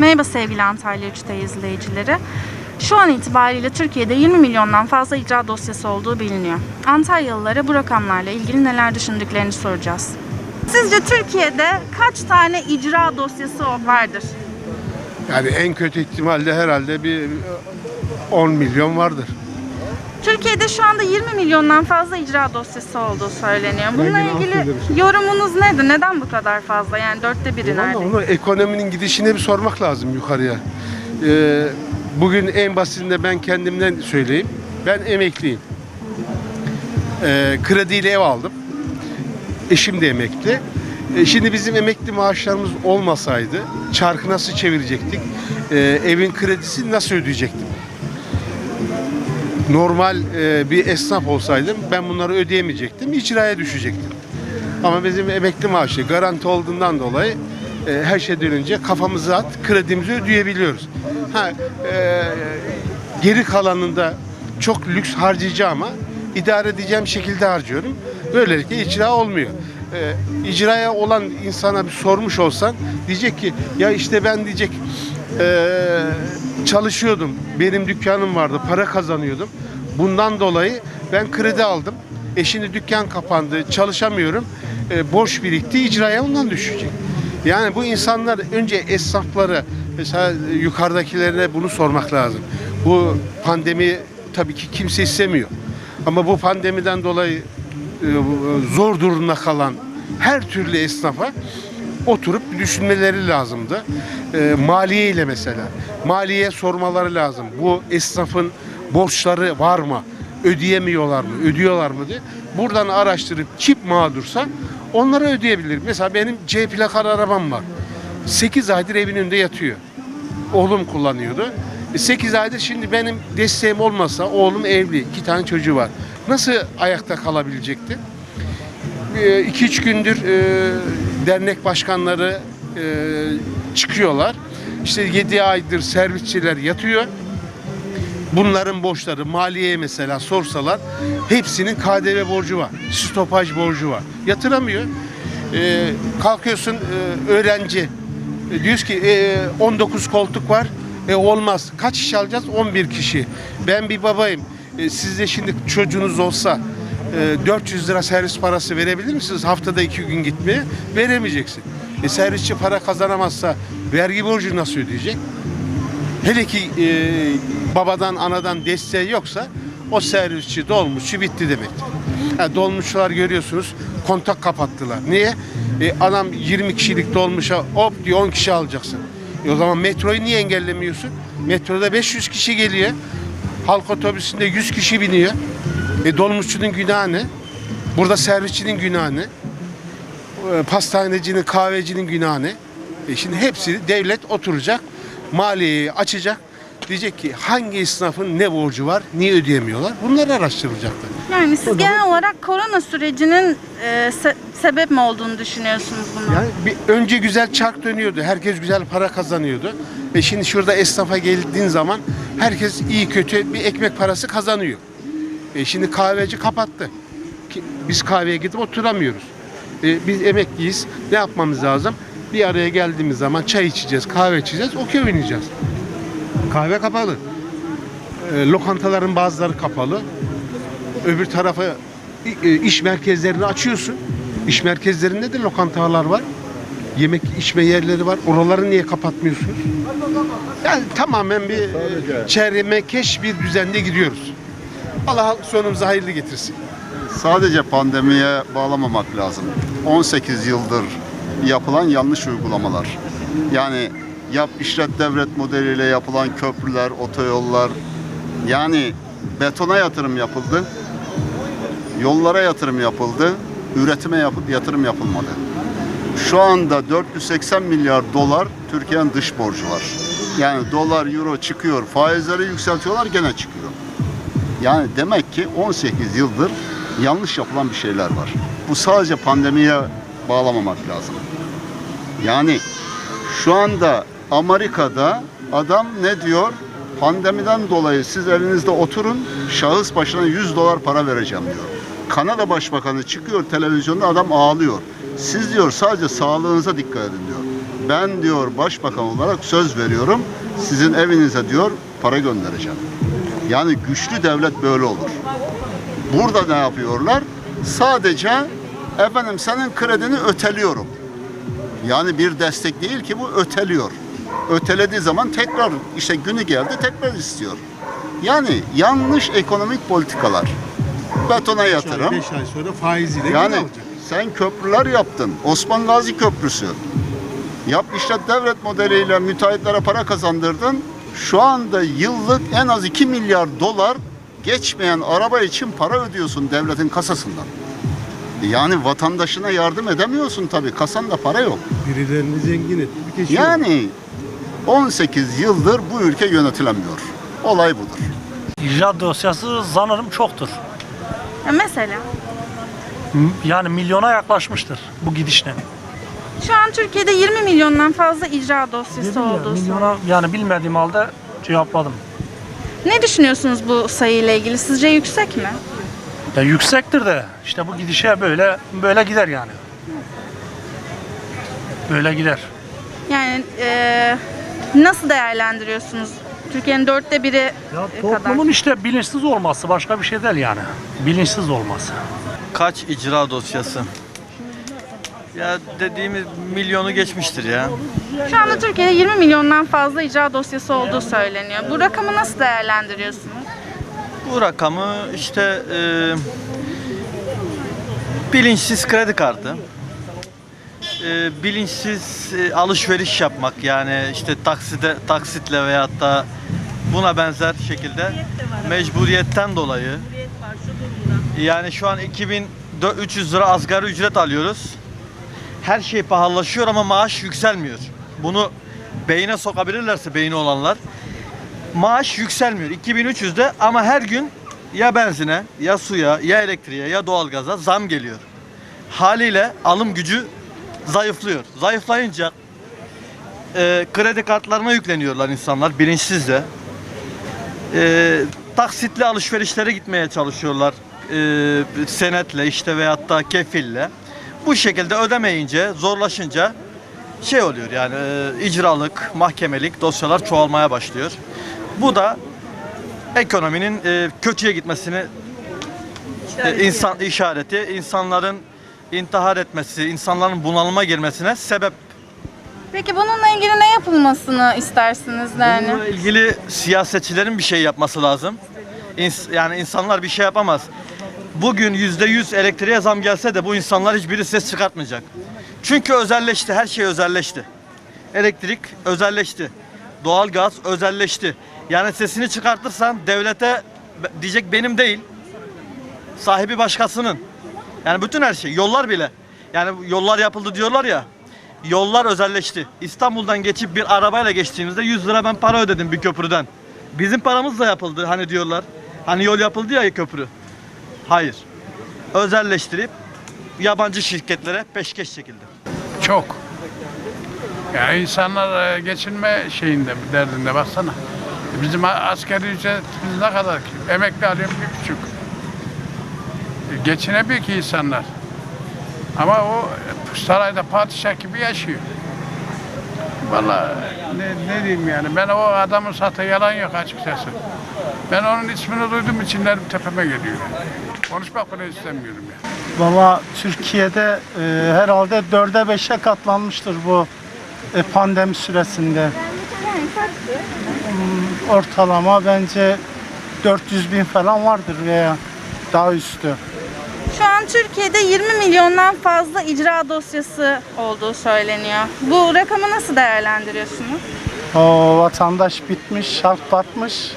Merhaba sevgili Antalya 3'te izleyicileri. Şu an itibariyle Türkiye'de 20 milyondan fazla icra dosyası olduğu biliniyor. Antalyalılara bu rakamlarla ilgili neler düşündüklerini soracağız. Sizce Türkiye'de kaç tane icra dosyası vardır? Yani en kötü ihtimalle herhalde bir 10 milyon vardır. Türkiye'de şu anda 20 milyondan fazla icra dosyası olduğu söyleniyor. Bununla yine ilgili yorumunuz nedir? Neden bu kadar fazla? Yani dörtte biri neredeyse. onu ekonominin gidişine bir sormak lazım yukarıya. Ee, bugün en basitinde ben kendimden söyleyeyim. Ben emekliyim. Ee, krediyle ev aldım. Eşim de emekli. Ee, şimdi bizim emekli maaşlarımız olmasaydı çarkı nasıl çevirecektik? Ee, evin kredisini nasıl ödeyecektim? Normal e, bir esnaf olsaydım ben bunları ödeyemeyecektim. icraya düşecektim. Ama bizim emekli maaşı garanti olduğundan dolayı e, her şeyden önce kafamızı at, kredimizi ödeyebiliyoruz. Ha, e, geri kalanında çok lüks harcayacağım ama idare edeceğim şekilde harcıyorum. Böylelikle icra olmuyor. E, icraya olan insana bir sormuş olsan diyecek ki ya işte ben diyecek e, çalışıyordum. Benim dükkanım vardı, para kazanıyordum. Bundan dolayı ben kredi aldım. E şimdi dükkan kapandı, çalışamıyorum. E, borç birikti, icraya ondan düşecek. Yani bu insanlar önce esnafları, mesela yukarıdakilerine bunu sormak lazım. Bu pandemi tabii ki kimse istemiyor. Ama bu pandemiden dolayı e, zor durumda kalan her türlü esnafa oturup düşünmeleri lazımdı. E, maliye ile mesela. Maliye sormaları lazım. Bu esnafın borçları var mı? Ödeyemiyorlar mı? Ödüyorlar mı diye. Buradan araştırıp kim mağdursa onlara ödeyebilir. Mesela benim C plakalı arabam var. 8 aydır evin önünde yatıyor. Oğlum kullanıyordu. 8 aydır şimdi benim desteğim olmasa oğlum evli. iki tane çocuğu var. Nasıl ayakta kalabilecekti? 2-3 gündür e, dernek başkanları e, çıkıyorlar. İşte 7 aydır servisçiler yatıyor. Bunların borçları maliyeye mesela sorsalar hepsinin KDV borcu var. Stopaj borcu var. Yatıramıyor. E, kalkıyorsun e, öğrenci e, diyoruz ki e, 19 koltuk var. E, olmaz. Kaç kişi alacağız? 11 kişi. Ben bir babayım. E, sizde şimdi çocuğunuz olsa 400 lira servis parası verebilir misiniz? Haftada iki gün gitmeye veremeyeceksin. E, servisçi para kazanamazsa vergi borcu nasıl ödeyecek? Hele ki e, babadan anadan desteği yoksa o servisçi dolmuşçu bitti demektir. Ha, dolmuşlar görüyorsunuz kontak kapattılar. Niye? E, adam 20 kişilik dolmuşa hop diyor 10 kişi alacaksın. E, o zaman metroyu niye engellemiyorsun? Metroda 500 kişi geliyor. Halk otobüsünde 100 kişi biniyor. E, dolmuşçunun günahı ne? Burada servisçinin günahı ne? E, pastanecinin, kahvecinin günahı ne? E şimdi hepsi devlet oturacak, maliyeyi açacak. Diyecek ki hangi esnafın ne borcu var, niye ödeyemiyorlar? Bunları araştırılacaktır. Yani siz genel olarak korona sürecinin e, se- sebep mi olduğunu düşünüyorsunuz bunu? Yani bir önce güzel çark dönüyordu. Herkes güzel para kazanıyordu. Ve şimdi şurada esnafa geldiğin zaman herkes iyi kötü bir ekmek parası kazanıyor. E şimdi kahveci kapattı. Biz kahveye gidip oturamıyoruz. E biz emekliyiz. Ne yapmamız lazım? Bir araya geldiğimiz zaman çay içeceğiz, kahve içeceğiz, okey oynayacağız. Kahve kapalı. E, lokantaların bazıları kapalı. Öbür tarafa e, iş merkezlerini açıyorsun. İş merkezlerinde de lokantalar var. Yemek içme yerleri var. Oraları niye kapatmıyorsunuz? Yani tamamen bir e, çevremekeş bir düzende gidiyoruz. Allah sonumuzu hayırlı getirsin. Sadece pandemiye bağlamamak lazım. 18 yıldır yapılan yanlış uygulamalar. Yani yap işlet devlet modeliyle yapılan köprüler, otoyollar yani betona yatırım yapıldı. Yollara yatırım yapıldı. Üretime yap- yatırım yapılmadı. Şu anda 480 milyar dolar Türkiye'nin dış borcu var. Yani dolar, euro çıkıyor, faizleri yükseltiyorlar gene çıkıyor. Yani demek ki 18 yıldır yanlış yapılan bir şeyler var. Bu sadece pandemiye bağlamamak lazım. Yani şu anda Amerika'da adam ne diyor? Pandemiden dolayı siz evinizde oturun, şahıs başına 100 dolar para vereceğim diyor. Kanada Başbakanı çıkıyor televizyonda adam ağlıyor. Siz diyor sadece sağlığınıza dikkat edin diyor. ben diyor başbakan olarak söz veriyorum sizin evinize diyor para göndereceğim. Yani güçlü devlet böyle olur. Burada ne yapıyorlar? Sadece efendim senin kredini öteliyorum. Yani bir destek değil ki bu öteliyor. Ötelediği zaman tekrar işte günü geldi tekrar istiyor. Yani yanlış ekonomik politikalar. Betona yatırım. 5 ay sonra faiziyle Yani alacak. sen köprüler yaptın. Osman Gazi Köprüsü. Yap işlet devlet modeliyle müteahhitlere para kazandırdın. Şu anda yıllık en az 2 milyar dolar geçmeyen araba için para ödüyorsun devletin kasasından. Yani vatandaşına yardım edemiyorsun tabii. Kasanda para yok. Birilerini zengin etti. Bir kişi Yani 18 yıldır bu ülke yönetilemiyor. Olay budur. İcra dosyası sanırım çoktur. Ya mesela Yani milyona yaklaşmıştır bu gidişle. Şu an Türkiye'de 20 milyondan fazla icra dosyası Dedim ya, olduğu milyona yani bilmediğim halde cevapladım. Ne düşünüyorsunuz bu sayıyla ilgili? Sizce yüksek mi? Ya yüksektir de işte bu gidişe böyle böyle gider yani. Böyle gider. Yani eee, nasıl değerlendiriyorsunuz? Türkiye'nin dörtte biri Ya kadar. toplumun işte bilinçsiz olması başka bir şey değil yani. Bilinçsiz olması. Kaç icra dosyası? Ya dediğimiz milyonu geçmiştir ya. Şu anda Türkiye'de 20 milyondan fazla icra dosyası olduğu söyleniyor. Bu rakamı nasıl değerlendiriyorsunuz? Bu rakamı işte e, bilinçsiz kredi kartı, e, bilinçsiz e, alışveriş yapmak yani işte takside taksitle veyahut da buna benzer şekilde mecburiyetten dolayı yani şu an 2300 lira asgari ücret alıyoruz. Her şey pahalılaşıyor ama maaş yükselmiyor. Bunu beyine sokabilirlerse beyni olanlar maaş yükselmiyor 2300'de ama her gün ya benzine ya suya ya elektriğe ya doğalgaza zam geliyor. Haliyle alım gücü zayıflıyor. Zayıflayınca e, kredi kartlarına yükleniyorlar insanlar bilinçsizce. E, taksitli alışverişlere gitmeye çalışıyorlar. E, senetle işte veyahut da kefille. Bu şekilde ödemeyince zorlaşınca şey oluyor yani e, icralık, mahkemelik dosyalar çoğalmaya başlıyor. Bu da ekonominin e, kötüye gitmesini e, insan işareti, insanların intihar etmesi, insanların bunalıma girmesine sebep. Peki bununla ilgili ne yapılmasını istersiniz yani? Bununla ilgili siyasetçilerin bir şey yapması lazım. İns- yani insanlar bir şey yapamaz. Bugün yüzde yüz elektriğe zam gelse de bu insanlar hiçbiri ses çıkartmayacak. Çünkü özelleşti, her şey özelleşti. Elektrik özelleşti. Doğalgaz özelleşti. Yani sesini çıkartırsan devlete diyecek benim değil. Sahibi başkasının. Yani bütün her şey, yollar bile. Yani yollar yapıldı diyorlar ya. Yollar özelleşti. İstanbul'dan geçip bir arabayla geçtiğimizde 100 lira ben para ödedim bir köprüden. Bizim paramızla yapıldı hani diyorlar. Hani yol yapıldı ya köprü. Hayır. Özelleştirip yabancı şirketlere peşkeş çekildi. Çok. Ya insanlar e, geçinme şeyinde, derdinde baksana. Bizim a- asgari ücretimiz ne kadar ki? Emekli alıyorum bir buçuk. E, Geçinemiyor ki insanlar. Ama o sarayda padişah gibi yaşıyor. Vallahi ne, ne diyeyim yani ben o adamın satı yalan yok açıkçası. Ben onun ismini duyduğum için elim tepeme geliyor. Konuşmak bile istemiyorum ya. Valla Türkiye'de e, herhalde dörde beşe katlanmıştır bu e, pandemi süresinde. Hmm, Ortalama bence 400 bin falan vardır veya daha üstü. Şu an Türkiye'de 20 milyondan fazla icra dosyası olduğu söyleniyor. Bu rakamı nasıl değerlendiriyorsunuz? O vatandaş bitmiş, halk batmış,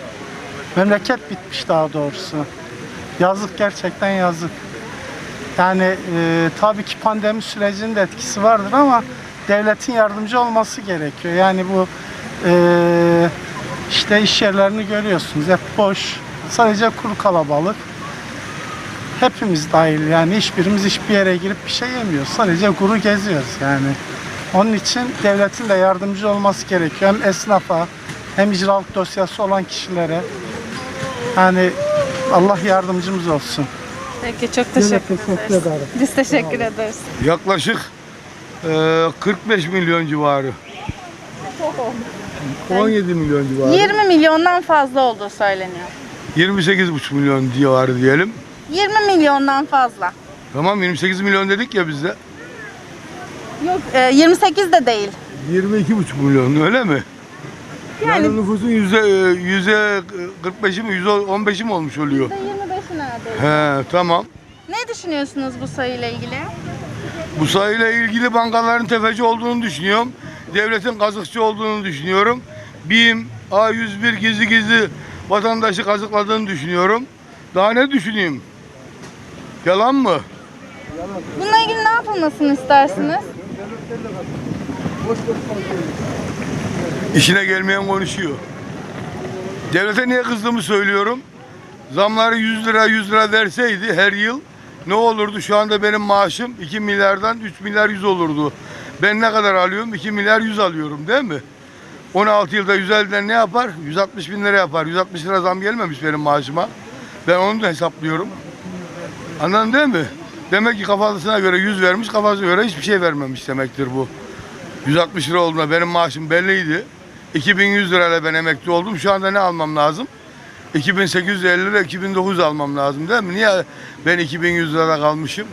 memleket bitmiş daha doğrusu. Yazık gerçekten yazık. Yani e, tabii ki pandemi sürecinin de etkisi vardır ama devletin yardımcı olması gerekiyor. Yani bu e, işte iş yerlerini görüyorsunuz hep boş, sadece kuru kalabalık. Hepimiz dahil yani hiçbirimiz hiçbir yere girip bir şey yemiyoruz. Sadece kuru geziyoruz yani. Onun için devletin de yardımcı olması gerekiyor. Hem esnafa hem icralık dosyası olan kişilere. Yani Allah yardımcımız olsun. Peki çok teşekkür, ederiz. Biz teşekkür ederiz. Yaklaşık Ee, 45 milyon civarı. 17 milyon civarı. 20 milyondan fazla olduğu söyleniyor. 28,5 milyon civarı diyelim. 20 milyondan fazla. Tamam 28 milyon dedik ya biz de. Yok, e, 28 de değil. 22,5 milyon öyle mi? Yani, Yani nüfusun yüzde e, yüzde 45'i mi yüzde 15'i mi olmuş oluyor? %25 neredeyse. He tamam. Ne düşünüyorsunuz bu sayıyla ilgili? Bu sayıyla ilgili bankaların tefeci olduğunu düşünüyorum. Devletin kazıkçı olduğunu düşünüyorum. BİM, A101 gizli gizli vatandaşı kazıkladığını düşünüyorum. Daha ne düşüneyim? Yalan mı? Bununla ilgili ne yapılmasını istersiniz? İşine gelmeyen konuşuyor. Devlete niye kızdığımı söylüyorum. Zamları 100 lira 100 lira verseydi her yıl ne olurdu? Şu anda benim maaşım 2 milyardan 3 milyar 100 olurdu. Ben ne kadar alıyorum? 2 milyar 100 alıyorum değil mi? 16 yılda 150'den ne yapar? 160 bin lira yapar. 160 lira zam gelmemiş benim maaşıma. Ben onu da hesaplıyorum. Anladın değil mi? Demek ki kafasına göre 100 vermiş, kafasına göre hiçbir şey vermemiş demektir bu. 160 lira olduğunda benim maaşım belliydi. 2100 lirayla ben emekli oldum. Şu anda ne almam lazım? 2850 lira, 2900 almam lazım değil mi? Niye ben 2100 lirada kalmışım?